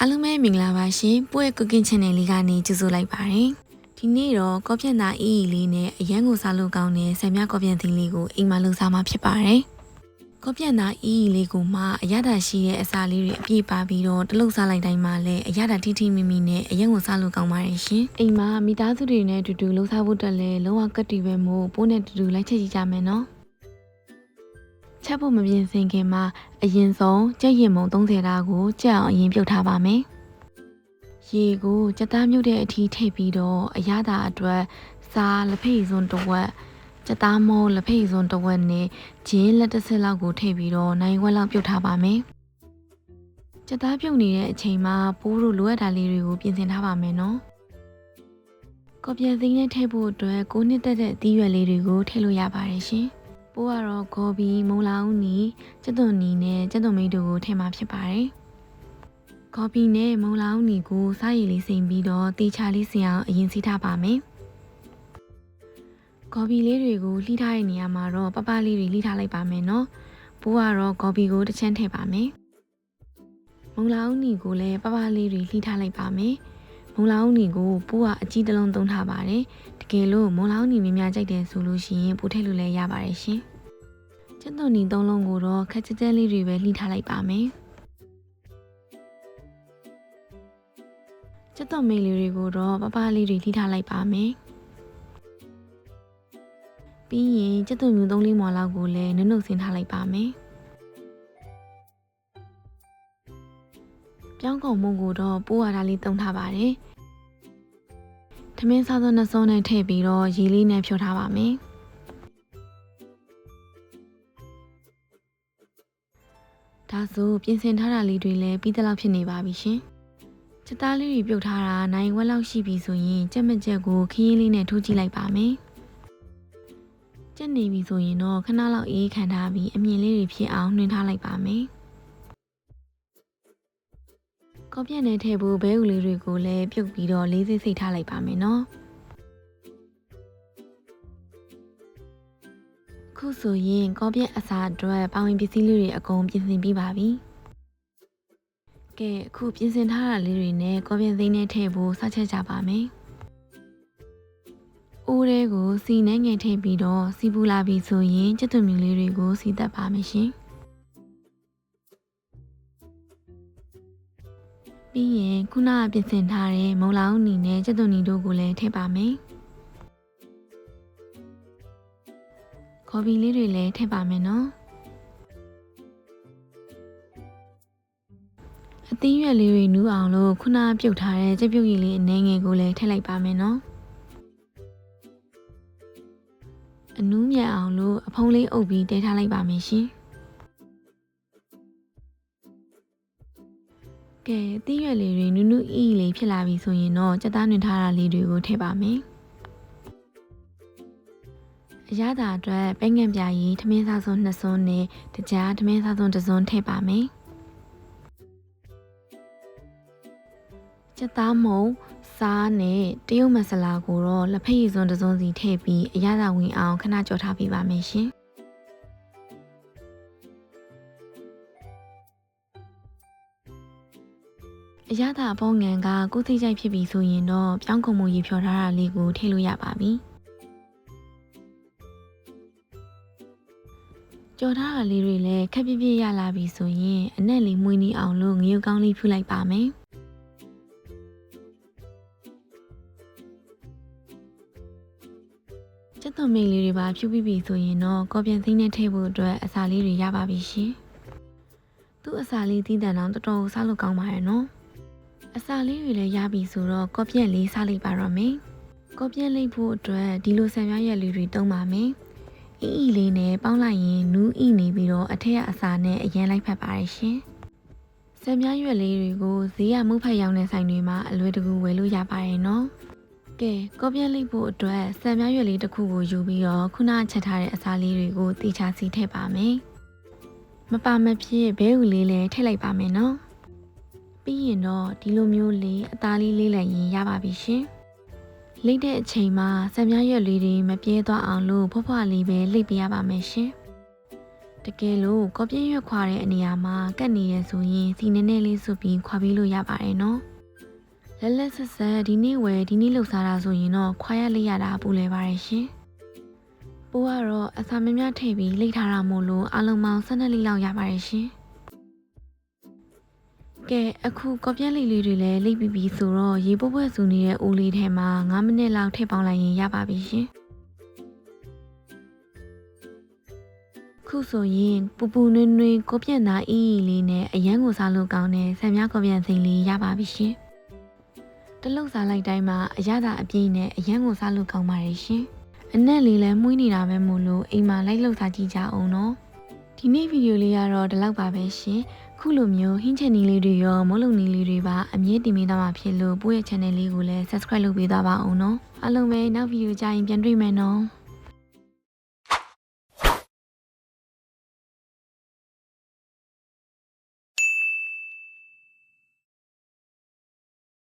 အားလုံးပဲမင်္ဂလာပါရှင်ပို့ရဲ့ cooking channel လေးကနေကြိုဆိုလိုက်ပါတယ်ဒီနေ့တော့ကောပြက်နာအီအီလေးနဲ့အရန်ကိုစားလို့ကောင်းတဲ့ဆံမြကောပြက်သီးလေးကိုအိမ်မှာလုပ်စားမှာဖြစ်ပါတယ်ကောပြက်နာအီအီလေးကိုမှအရသာရှိတဲ့အစာလေးတွေအပြည့်ပါပြီးတော့တလုတ်စားလိုက်တိုင်းမှာလည်းအရသာထိထိမိမိနဲ့အရန်ကိုစားလို့ကောင်းပါတယ်ရှင်အိမ်မှာမိသားစုတွေနဲ့အတူတူလှုပ်ရှားဖို့တက်လဲလုံးဝကတ်တီပဲမို့ပိုးနဲ့တူတူလိုက်ချက်ကြည့်ကြမယ်နော် ချက်ဖို့မပြင်ဆင်ခင်မှာအရင်ဆုံးကြက်ရင်မုံ30တာကိုကြက်အောင်အရင်ပြုတ်ထားပါမယ်။ရေကိုကြက်သားမြုပ်တဲ့အထိထည့်ပြီးတော့အရသာအတွက်စားလက်ဖိတ်စွန်းတစ်ဝက်ကြက်သားမောလက်ဖိတ်စွန်းတစ်ဝက်နဲ့ဂျင်းလက်တစ်ဆက်လောက်ကိုထည့်ပြီးတော့နိုင်ဝက်လောက်ပြုတ်ထားပါမယ်။ကြက်သားပြုတ်နေတဲ့အချိန်မှာပိုးတို့လိုအပ်တာလေးတွေကိုပြင်ဆင်ထားပါမယ်နော်။ကော်ပြန်စိမ်းနဲ့ထည့်ဖို့အတွက်ကိုနှစ်တက်တဲ့အသီးရွက်လေးတွေကိုထည့်လို့ရပါတယ်ရှင်။ ပိုးကတော့ဂေါ်ဘီမုံလာဦးနီကျက်သွန်နီနဲ့ကျက်သွန်မိတ်တို့ကိုထည့်မှာဖြစ်ပါတယ်။ဂေါ်ဘီနဲ့မုံလာဦးနီကိုစားရည်လေးစိမ်ပြီးတော့တေချာလေးစင်အောင်အရင်စီးထားပါမယ်။ဂေါ်ဘီလေးတွေကိုလှီးထားတဲ့နေရာမှာတော့ပပလေးတွေလှီးထားလိုက်ပါမယ်နော်။ပိုးကတော့ဂေါ်ဘီကိုတစ်ချမ်းထည့်ပါမယ်။မုံလာဦးနီကိုလည်းပပလေးတွေလှီးထားလိုက်ပါမယ်။ မုံလာဦးနီကိုပိုးကအကြီးတစ်လုံးသုံးထားပါတယ်။တကယ်လို့မုံလောင်းနီများများကြိုက်တယ်ဆိုလို့ရှိရင်ပို့ထည့်လို့လည်းရပါတယ်ရှင်။ကျက်သွန်နီသုံးလုံးကိုတော့ခက်ကြက်ကြက်လေးတွေပဲလှီးထားလိုက်ပါမယ်။ကျက်သွန်မိတ်လေးတွေကိုတော့ပပလေးတွေလှီးထားလိုက်ပါမယ်။ပြီးရင်ကျက်သွန်မြူသုံးလေးမွာလောက်ကိုလည်းနုံနုံဆင်းထားလိုက်ပါမယ်။ပြောင်းကုန်မုံကိုတော့ပိုးရတာလေးတုံထားပါတယ်။ ထမင်းစားသောနှစ်စုံနဲ့ထည့်ပြီးတော့ရေလေးနဲ့ဖြောထားပါမယ်။ဒါဆိုပြင်ဆင်ထားတာလေးတွေလည်းပြီးသလောက်ဖြစ်နေပါပြီရှင်။ချက်သားလေးတွေပြုတ်ထားတာနိုင်ဝက်လောက်ရှိပြီဆိုရင်ကြက်မကြက်ကိုခရင်းလေးနဲ့ထိုးကြည့်လိုက်ပါမယ်။ကြက်နေပြီဆိုရင်တော့ခဏလောက်အေးခံထားပြီးအမြင်လေးတွေဖြစ်အောင်နှွှင်ထားလိုက်ပါမယ်။ ကောက်ပြက်နဲ့ထည့်ဖို့ဘဲဥလေးတွေကိုလည်းပြုတ်ပြီးတော့လေးစိတ်စိတ်ထားလိုက်ပါမယ်နော်ခုဆိုရင်ကောက်ပြက်အစာအတွက်ပါဝင်ပစ္စည်းလေးတွေအကုန်ပြင်ဆင်ပြီးပါပြီကဲအခုပြင်ဆင်ထားတာလေးတွေနဲ့ကောက်ပြက်သိန်းနဲ့ထည့်ဖို့စချက်ကြပါမယ်အိုးလေးကိုစီနဲ့ငယ်ထည့်ပြီးတော့စီပူလာပြီဆိုရင်ကျက်သွန်မြူလေးတွေကိုစီသက်ပါမယ်ရှင် ပြီးရင်ခုနကပြင်ဆင်ထားတဲ့မုံလောင်နီနဲ့ကျက်သွန်နီတို့ကိုလည်းထည့်ပါမယ်ကော်ဖီလေးတွေလည်းထည့်ပါမယ်နော်အသီးရွက်လေးတွေနူးအောင်လို့ခုနကပြုတ်ထားတဲ့ကြက်ပြုတ်ရည်လေးအနှဲငယ်ကိုလည်းထည့်လိုက်ပါမယ်နော်အနူးမြန်အောင်လို့အဖုံးလေးအုပ်ပြီးတဲထားလိုက်ပါမယ်ရှင် ကဲအသီးရွက်လေးတွေနူးနူးအီးလေးဖြစ်လာပြီဆိုရင်တော့ကြက်သားနှင်ထားတာလေးတွေကိုထည့်ပါမယ်အရသာအတွက်ပဲငံပြာရည်ထမင်းစားစုံနှစ်စုံနဲ့တကြားထမင်းစားစုံတစ်စုံထည့်ပါမယ်ကြက်သားမုံစားနဲ့တရုတ်မဆလာကိုတော့လက်ဖက်ရည်စွန်းတစ်စုံစီထည့်ပြီးအရသာဝင်အောင်ခဏကြော်ထားပေးပါမယ်ရှင် အရသာအပေါငံကကိုယ်သိကြိုက်ဖြစ်ပြီဆိုရင်တော့ပြောင်းကုန်မှုရေဖြော်ထားတာလေးကိုထည့်လို့ရပါပြီကြော်ထားတာလေးတွေလည်းခက်ပြပြရလာပြီဆိုရင်အနက်လေးမွေးနေအောင်လို့ငရုတ်ကောင်းလေးဖြူလိုက်ပါမယ်ချက်သွန်မိတ်လေးတွေပါဖြူပြီးပြီဆိုရင်တော့ကော်ပြန်သိန်းနဲ့ထည့်ဖို့အတွက်အစာလေးတွေရပါပြီရှင်သူ့အစာလေးတီးတန်တော့တော်တော်စားလို့ကောင်းပါရဲ့နော် အစာလေးတွေလည်းရပြီဆိုတော့ကော့ပြက်လေးစားလိုက်ပါတော့မယ်။ကော့ပြက်လေးဖို့အတွက်ဒီလိုဆံပြားရက်လေးတွေတုံးပါမယ်။အီအီလေးနဲ့ပေါင်းလိုက်ရင်နူးအီနေပြီးတော့အထက်ကအစာနဲ့အရင်လိုက်ဖက်ပါရရှင်။ဆံပြားရွက်လေးတွေကိုဈေးရမှုဖက်ရောင်းတဲ့ဆိုင်တွေမှာအလွယ်တကူဝယ်လို့ရပါတယ်နော်။ကဲကော့ပြက်လေးဖို့အတွက်ဆံပြားရွက်လေးတစ်ခုကိုယူပြီးတော့ခုနချက်ထားတဲ့အစာလေးတွေကိုတေချာစီထည့်ပါမယ်။မပါမဖြစ်ဘဲဥလေးလည်းထည့်လိုက်ပါမယ်နော်။ ပြီးရင်တော့ဒီလိုမျိုးလေးအသားလေးလေးလိုက်ရင်ရပါပြီရှင်။လိတ်တဲ့အချိန်မှာစံပြားရွက်လေးတွေမပြဲသွားအောင်လို့ဖွားဖွားလေးပဲလိတ်ပေးရပါမယ်ရှင်။တကယ်လို့ကောပြင်းရွက်ခွာတဲ့အနေရာမှာကတ်နေရဆိုရင်စီနေနေလေးဆိုပြီးခွာပြီးလို့ရပါတယ်နော်လက်လက်ဆက်ဆက်ဒီနေ့ဝယ်ဒီနေ့လှုပ်ရှားတာဆိုရင်တော့ခွာရလေးရတာပူလဲပါတယ်ရှင်ပိုးကတော့အစာမများထည့်ပြီးလိတ်ထားတာမို့လို့အလုံးပေါင်း12လေးလောက်ရပါတယ်ရှင် ကဲအခုကောပြင်းလေးလေးတွေလည်းလိတ်ပြီးပြီဆိုတော့ရေပုတ်ပွဲစုနေတဲ့အိုးလေးထဲမှာ9မိနစ်လောက်ထည့်ပေါင်းလိုက်ရင်ရပါပြီရှင်ခုဆိုရင်ပူပူနွေးနွေးကောပြန့်သားအီးအီလေးနဲ့အရန်ကိုစားလို့ကောင်းတဲ့ဆံမြကောပြန့်စိန်လေးရပါပြီရှင်တလုတ်စားလိုက်တိုင်းမှာအရသာအပြည့်နဲ့အရန်ကိုစားလို့ကောင်းပါတယ်ရှင်အနက်လေးလည်းမှု้နေတာပဲမို့လို့အိမ်မှာလိုက်လှုပ်စားကြည့်ကြအောင်နော် ဒီနေ့ဗီဒီယိုလေးကတော့ဒီလောက်ပါပဲရှင်ခုလိုမျိုးဟင်းချက်နီးလေးတွေရောမုတ်လုံနီးလေးတွေပါအမြဲတင်ပေးသွားမှာဖြစ်လို့ပို့ရဲ့ channel လေးကိုလည်း subscribe လုပ်ပေးသွားပါအောင်နော်အားလုံးပဲနောက်ဗီဒီယိုကြရင်ပြန်တွေ့မယ်နော်